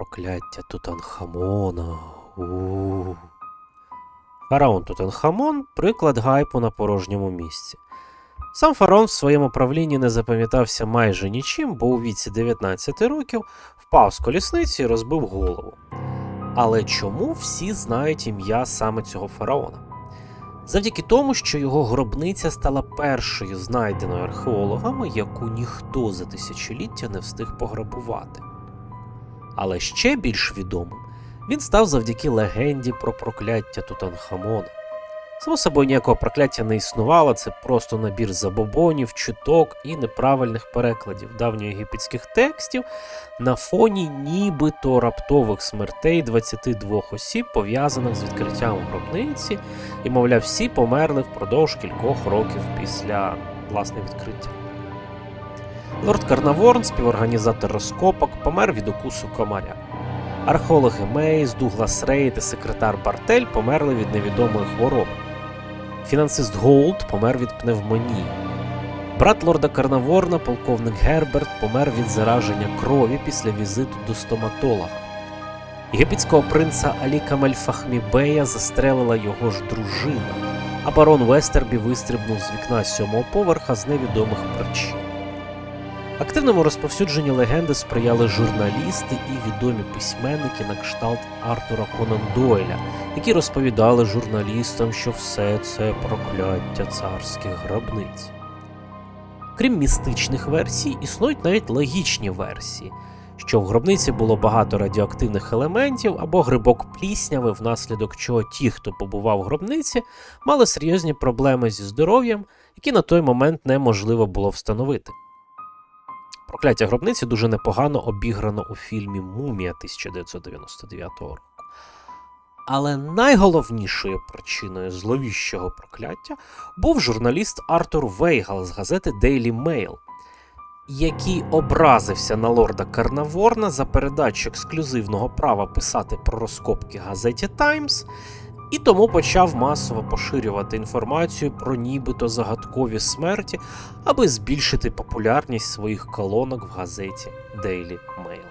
Прокляття Тутанхамона. Фараон Тутанхамон приклад гайпу на порожньому місці. Сам фараон в своєму правлінні не запам'ятався майже нічим, бо у віці 19 років впав з колісниці і розбив голову. Але чому всі знають ім'я саме цього фараона? Завдяки тому, що його гробниця стала першою знайденою археологами, яку ніхто за тисячоліття не встиг пограбувати. Але ще більш відомим він став завдяки легенді про прокляття Тутанхамона. Само собою ніякого прокляття не існувало, це просто набір забобонів, чуток і неправильних перекладів давньоєгипетських текстів на фоні нібито раптових смертей 22 осіб, пов'язаних з відкриттям гробниці, і, мовляв, всі померли впродовж кількох років після власне відкриття. Лорд Карнаворн, співорганізатор розкопок, помер від укусу комаря. Археологи Мейс, Дуглас Рейд і секретар Бартель померли від невідомої хвороби. Фінансист Голд помер від пневмонії. Брат лорда Карнаворна, полковник Герберт, помер від зараження крові після візиту до стоматолога. Єгипетського принца Алі Камель Фахмібея застрелила його ж дружина, а барон Вестербі вистрибнув з вікна сьомого поверха з невідомих причин. Активному розповсюдженню легенди сприяли журналісти і відомі письменники на кшталт Артура Конан Дойля, які розповідали журналістам, що все це прокляття царських гробниць. Крім містичних версій, існують навіть логічні версії, що в гробниці було багато радіоактивних елементів або грибок плісняви, внаслідок чого ті, хто побував в гробниці, мали серйозні проблеми зі здоров'ям, які на той момент неможливо було встановити. Прокляття гробниці дуже непогано обіграно у фільмі Мумія 1999 року. Але найголовнішою причиною зловіщого прокляття був журналіст Артур Вейгал з газети Daily Mail, який образився на лорда Карнаворна за передачу ексклюзивного права писати про розкопки газеті Times, і тому почав масово поширювати інформацію про нібито загадкові смерті, аби збільшити популярність своїх колонок в газеті Daily Mail.